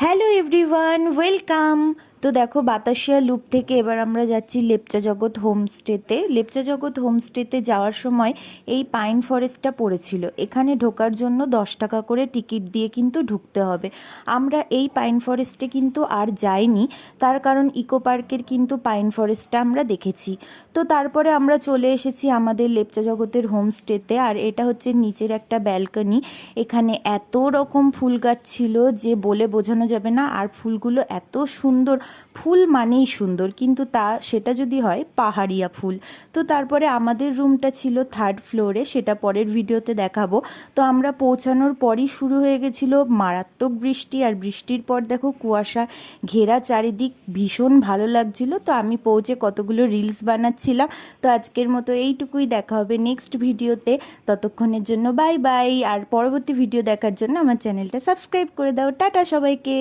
Hello everyone welcome তো দেখো Batasia loop থেকে এবার আমরা যাচ্ছি লেপচা জগৎ হোমস্টেতে। লেপচা জগৎ হোমস্টেতে যাওয়ার সময় এই পাইন ফরেস্টটা পড়েছিল। এখানে ঢোকার জন্য দশ টাকা করে টিকিট দিয়ে কিন্তু ঢুকতে হবে। আমরা এই পাইন ফরেস্টে কিন্তু আর যাইনি। তার কারণ ইকো পার্কের কিন্তু পাইন ফরেস্টটা আমরা দেখেছি। তো তারপরে আমরা চলে এসেছি আমাদের লেপচা জগতের হোমস্টেতে আর এটা হচ্ছে নিচের একটা ব্যালকনি। এখানে এত রকম ফুল গাছ ছিল যে বলে বোঝানো যাবে না। আর ফুলগুলো এত সুন্দর ফুল মানেই সুন্দর, কিন্তু তা, সেটা যদি হয় পাহাড়িয়া ফুল। তো তারপরে আমাদের রুমটা ছিল থার্ড ফ্লোরে সেটা পরের ভিডিওতে দেখাবো। তো আমরা পৌঁছানোর পরই শুরু হয়ে গেছিল মারাত্মক বৃষ্টি, আর বৃষ্টির পর দেখো কুয়াশা ঘেরা চারিদিক ভীষণ ভালো লাগছিল। তো আমি পৌঁছে কতগুলো রিলস বানাচ্ছিলাম। তো আজকের মতো এইটুকুই, দেখা হবে নেক্সট ভিডিওতে। ততক্ষণের জন্য বাই বাই আর পরবর্তী ভিডিও দেখার জন্য আমার চ্যানেলটা সাবস্ক্রাইব করে দাও। টাটা সবাইকে!